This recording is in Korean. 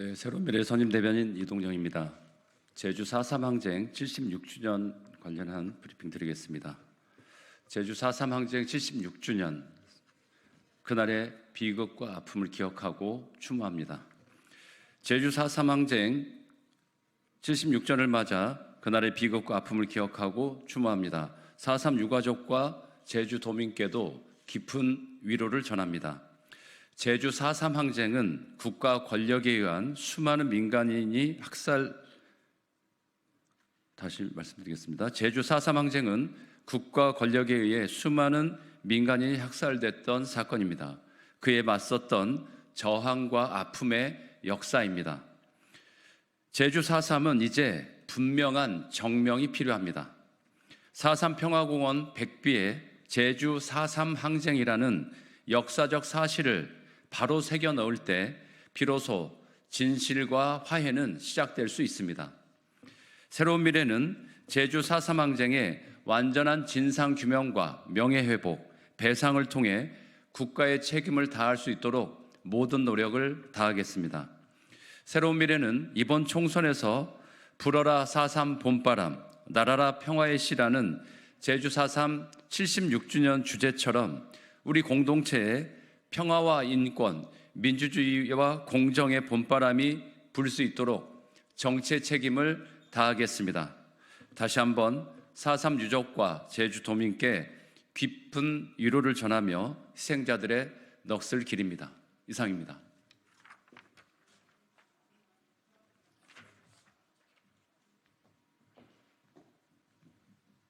네, 새로운 미래 선임 대변인 이동정입니다. 제주 4.3 항쟁 76주년 관련한 브리핑 드리겠습니다. 제주 4.3 항쟁 76주년 그날의 비극과 아픔을 기억하고 추모합니다. 제주 4.3 항쟁 76전을 맞아 그날의 비극과 아픔을 기억하고 추모합니다. 4.3 유가족과 제주 도민께도 깊은 위로를 전합니다. 제주 4.3 항쟁은 국가 권력에 의한 수많은 민간인이 학살 다시 말씀드리겠습니다. 제주 4.3 항쟁은 국가 권력에 의해 수많은 민간인이 학살됐던 사건입니다. 그에 맞섰던 저항과 아픔의 역사입니다. 제주 4.3은 이제 분명한 정명이 필요합니다. 4.3 평화공원 백비에 제주 4.3 항쟁이라는 역사적 사실을 바로 새겨 넣을 때 비로소 진실과 화해는 시작될 수 있습니다. 새로운 미래는 제주 4.3 항쟁의 완전한 진상 규명과 명예 회복, 배상을 통해 국가의 책임을 다할 수 있도록 모든 노력을 다하겠습니다. 새로운 미래는 이번 총선에서 불어라 4.3 봄바람, 날아라 평화의 시라는 제주 4.3 76주년 주제처럼 우리 공동체에 평화와 인권, 민주주의와 공정의 봄바람이 불 수 있도록 정치의 책임을 다하겠습니다. 다시 한번 4.3 유족과 제주 도민께 깊은 위로를 전하며 희생자들의 넋을 기립니다. 이상입니다.